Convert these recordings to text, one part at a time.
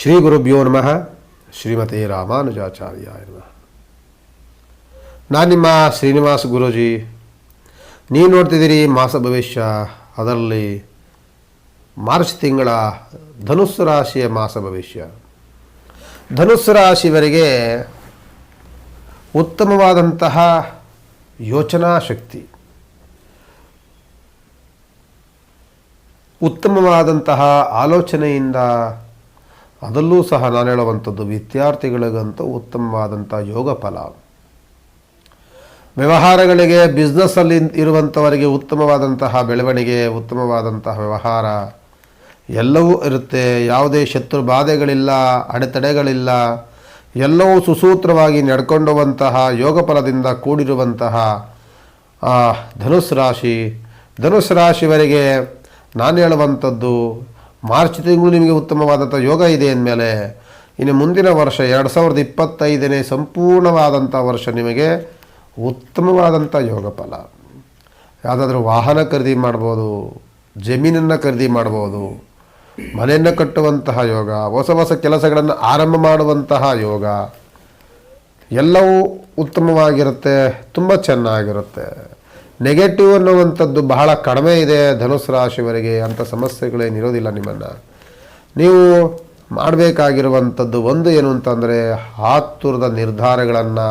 ಶ್ರೀ ಗುರುಭ್ಯೋ ನಮಃ ಶ್ರೀಮತಿ ರಾಮಾನುಜಾಚಾರ್ಯ ನಮಃ ನಾನು ನಿಮ್ಮ ಶ್ರೀನಿವಾಸ ಗುರೂಜಿ ನೀವು ನೋಡ್ತಿದ್ದೀರಿ ಮಾಸ ಭವಿಷ್ಯ ಅದರಲ್ಲಿ ಮಾರ್ಚ್ ತಿಂಗಳ ಧನುಸ್ಸು ರಾಶಿಯ ಮಾಸ ಭವಿಷ್ಯ ಧನುಸ್ಸು ರಾಶಿಯವರಿಗೆ ಉತ್ತಮವಾದಂತಹ ಯೋಚನಾ ಶಕ್ತಿ ಉತ್ತಮವಾದಂತಹ ಆಲೋಚನೆಯಿಂದ ಅದರಲ್ಲೂ ಸಹ ನಾನು ಹೇಳುವಂಥದ್ದು, ವಿದ್ಯಾರ್ಥಿಗಳಿಗಂತೂ ಉತ್ತಮವಾದಂಥ ಯೋಗ ಫಲ. ವ್ಯವಹಾರಗಳಿಗೆ ಬಿಸ್ನೆಸ್ಸಲ್ಲಿ ಇರುವಂಥವರಿಗೆ ಉತ್ತಮವಾದಂತಹ ಬೆಳವಣಿಗೆ, ಉತ್ತಮವಾದಂತಹ ವ್ಯವಹಾರ, ಎಲ್ಲವೂ ಇರುತ್ತೆ. ಯಾವುದೇ ಶತ್ರು ಬಾಧೆಗಳಿಲ್ಲ, ಅಡೆತಡೆಗಳಿಲ್ಲ, ಎಲ್ಲವೂ ಸುಸೂತ್ರವಾಗಿ ನಡ್ಕೊಂಡುವಂತಹ, ಯೋಗ ಫಲದಿಂದ ಕೂಡಿರುವಂತಹ ಧನುಸ್ ರಾಶಿ. ಧನುಸ್ ರಾಶಿವರಿಗೆ ನಾನು ಹೇಳುವಂಥದ್ದು ಮಾರ್ಚ್ ತಿಂಗಳು ನಿಮಗೆ ಉತ್ತಮವಾದಂಥ ಯೋಗ ಇದೆ ಅಂದಮೇಲೆ, ಇನ್ನು ಮುಂದಿನ ವರ್ಷ, ಎರಡು ಸಾವಿರದ ಇಪ್ಪತ್ತೈದನೇ ಸಂಪೂರ್ಣವಾದಂಥ ವರ್ಷ ನಿಮಗೆ ಉತ್ತಮವಾದಂಥ ಯೋಗ ಫಲ. ಯಾವುದಾದ್ರೂ ವಾಹನ ಖರೀದಿ ಮಾಡ್ಬೋದು, ಜಮೀನನ್ನು ಖರೀದಿ ಮಾಡ್ಬೋದು, ಮನೆಯನ್ನು ಕಟ್ಟುವಂತಹ ಯೋಗ, ಹೊಸ ಹೊಸ ಕೆಲಸಗಳನ್ನು ಆರಂಭ ಮಾಡುವಂತಹ ಯೋಗ, ಎಲ್ಲವೂ ಉತ್ತಮವಾಗಿರುತ್ತೆ, ತುಂಬ ಚೆನ್ನಾಗಿರುತ್ತೆ. ನೆಗೆಟಿವ್ ಅನ್ನುವಂಥದ್ದು ಬಹಳ ಕಡಿಮೆ ಇದೆ ಧನುಸು ರಾಶಿವರೆಗೆ ಅಂಥ ಸಮಸ್ಯೆಗಳೇನಿರೋದಿಲ್ಲ ನಿಮ್ಮನ್ನು. ನೀವು ಮಾಡಬೇಕಾಗಿರುವಂಥದ್ದು ಒಂದು ಏನು ಅಂತಂದರೆ ಆತುರದ ನಿರ್ಧಾರಗಳನ್ನು,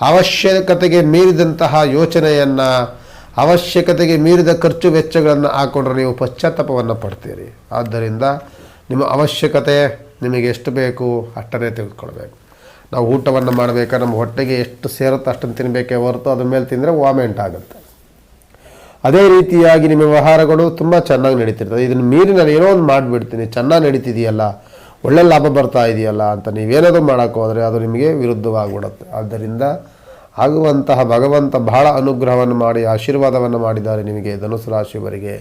ಅವಶ್ಯಕತೆಗೆ ಮೀರಿದಂತಹ ಯೋಚನೆಯನ್ನು, ಅವಶ್ಯಕತೆಗೆ ಮೀರಿದ ಖರ್ಚು ವೆಚ್ಚಗಳನ್ನು ಹಾಕೊಂಡ್ರೆ ನೀವು ಪಶ್ಚಾತ್ತಾಪವನ್ನು ಪಡ್ತೀರಿ. ಆದ್ದರಿಂದ ನಿಮ್ಮ ಅವಶ್ಯಕತೆ ನಿಮಗೆ ಎಷ್ಟು ಬೇಕು ಅಷ್ಟನ್ನೇ ತೆಗೆದುಕೊಳ್ಬೇಕು. ನಾವು ಊಟವನ್ನು ಮಾಡಬೇಕಾ ನಮ್ಮ ಹೊಟ್ಟೆಗೆ ಎಷ್ಟು ಸೇರುತ್ತೆ ಅಷ್ಟನ್ನು ತಿನ್ನಬೇಕೇ ಹೊರತು ಅದ್ರ ಮೇಲೆ ತಿಂದರೆ ವಾಮೆಂಟ್ ಆಗುತ್ತೆ. ಅದೇ ರೀತಿಯಾಗಿ ನಿಮ್ಮ ವ್ಯವಹಾರಗಳು ತುಂಬ ಚೆನ್ನಾಗಿ ನಡೀತಿರ್ತದೆ. ಇದನ್ನು ಮೀರಿ ನಾನು ಏನೋ ಒಂದು ಮಾಡಿಬಿಡ್ತೀನಿ. ಚೆನ್ನಾಗಿ ನಡೀತಿದೆಯಲ್ಲ? ಒಳ್ಳೆ ಲಾಭ ಬರ್ತಾ ಇದೆಯಲ್ಲ ಅಂತ ನೀವೇನಾದರೂ ಮಾಡೋಕ್ಕೆ ಹೋದರೆ ಅದು ನಿಮಗೆ ವಿರುದ್ಧವಾಗಿಬಿಡುತ್ತೆ. ಆದ್ದರಿಂದ ಆಗುವಂತಹ ಭಗವಂತ ಬಹಳ ಅನುಗ್ರಹವನ್ನು ಮಾಡಿ, ಆಶೀರ್ವಾದವನ್ನು ಮಾಡಿದ್ದಾರೆ ನಿಮಗೆ ಧನುಸು ರಾಶಿಯವರಿಗೆ.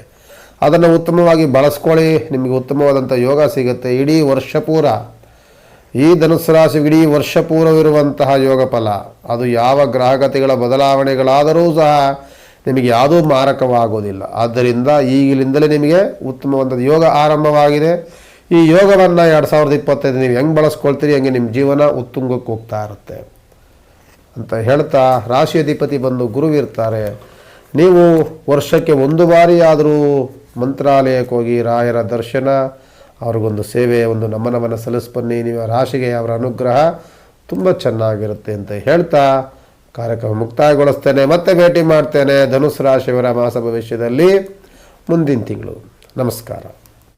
ಅದನ್ನು ಉತ್ತಮವಾಗಿ ಬಳಸ್ಕೊಳ್ಳಿ. ನಿಮಗೆ ಉತ್ತಮವಾದಂಥ ಯೋಗ ಸಿಗುತ್ತೆ. ಇಡೀ ವರ್ಷ ಪೂರ. ಈ ಧನುಸು ರಾಶಿ ಇಡೀ ವರ್ಷ ಪೂರ್ವವಿರುವಂತಹ ಯೋಗ ಫಲ ಅದು ಯಾವ ಗ್ರಹಗತಿಗಳ ಬದಲಾವಣೆಗಳಾದರೂ ಸಹ ನಿಮಗೆ ಯಾವುದೂ ಮಾರಕವಾಗುವುದಿಲ್ಲ ಆದ್ದರಿಂದ ಈಗಲಿಂದಲೇ ನಿಮಗೆ ಉತ್ತಮವಾದ ಯೋಗ ಆರಂಭವಾಗಿದೆ. ಈ ಯೋಗವನ್ನು ಎರಡು ಸಾವಿರದ ಇಪ್ಪತ್ತೈದು ನೀವು ಹೆಂಗೆ ಬಳಸ್ಕೊಳ್ತೀರಿ, ಹಂಗೆ ನಿಮ್ಮ ಜೀವನ ಉತ್ತುಂಗಕ್ಕೆ ಹೋಗ್ತಾ ಇರುತ್ತೆ. ಅಂತ ಹೇಳ್ತಾ ರಾಶಿ ಅಧಿಪತಿ ಬಂದು ಗುರುವಿರ್ತಾರೆ, ನೀವು ವರ್ಷಕ್ಕೆ ಒಂದು ಬಾರಿ ಆದರೂ ಮಂತ್ರಾಲಯಕ್ಕೆ ಹೋಗಿ ರಾಯರ ದರ್ಶನ, ಅವ್ರಿಗೊಂದು ಸೇವೆ, ಒಂದು ನಮನವನ್ನು ಸಲ್ಲಿಸ್ಬನ್ನಿ, ನೀವು ರಾಶಿಗೆ ಅವರ ಅನುಗ್ರಹ ತುಂಬ ಚೆನ್ನಾಗಿರುತ್ತೆ ಅಂತ ಹೇಳ್ತಾ ಕಾರ್ಯಕ್ರಮ ಮುಕ್ತಾಯಗೊಳಿಸ್ತೇನೆ. ಮತ್ತೆ ಭೇಟಿ ಮಾಡ್ತೇನೆ ಧನುಸ್ ರಾಶಿಯವರ ಮಾಸ ಭವಿಷ್ಯದಲ್ಲಿ ಮುಂದಿನ ತಿಂಗಳು. ನಮಸ್ಕಾರ.